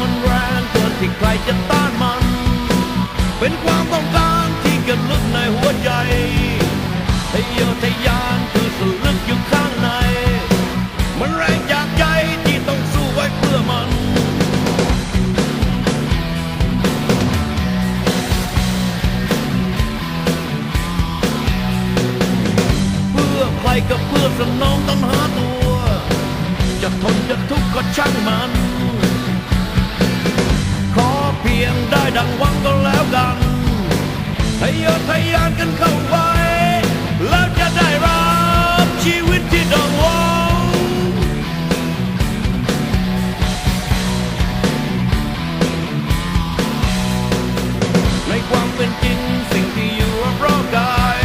มันแรงเตือนที่ใครจะต้านมัน เป็นความต้องการที่เกิดลึกในหัวใจทะเยอทะยานคือสลึกอยู่ข้างใน มันแรงจากใจที่ต้องสู้ไว้เพื่อมัน เพื่อใครก็เพื่อสนองตัณหาตัว จะทนจะทุกข์ก็ช่างมัน ดังหวังก็แล้วกันทะเยอทะยานกันเข้าไว้ แล้วจะได้รับชีวิตที่ดังหวังในความเป็นจริงสิ่งที่อยู่รอบกาย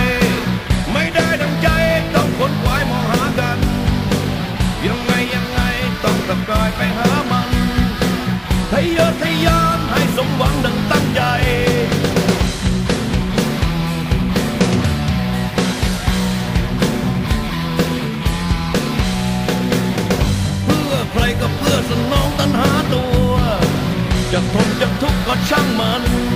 ไม่ได้ดังใจต้องขนขวายมองหากัน ยังไงยังไงต้องตะกายไปหา จะทนจะทุกข์ก็ช่างมัน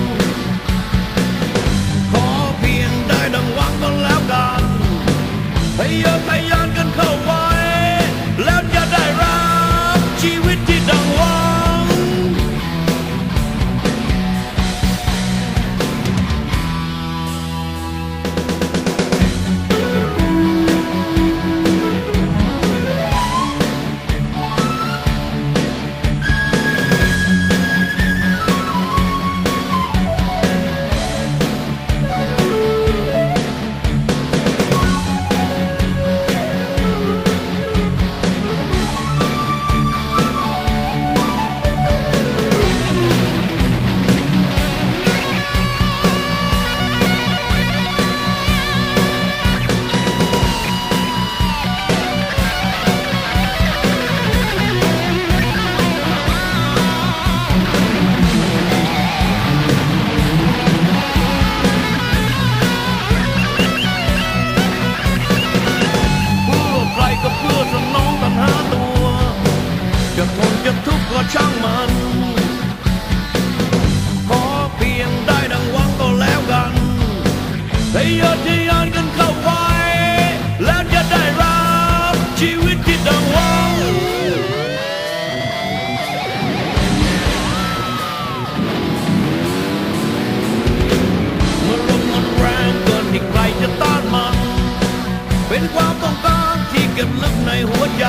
เก็บลึกในหัวใจ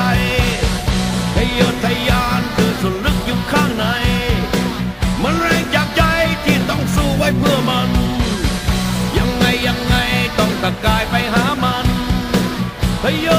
ทะเยอทะยานคือส่วนลึกอยู่ข้างใน มันแรงจากใจที่ต้องสู้ไว้เพื่อมัน ยังไงยังไงต้องตะกายไปหามันทะเยอ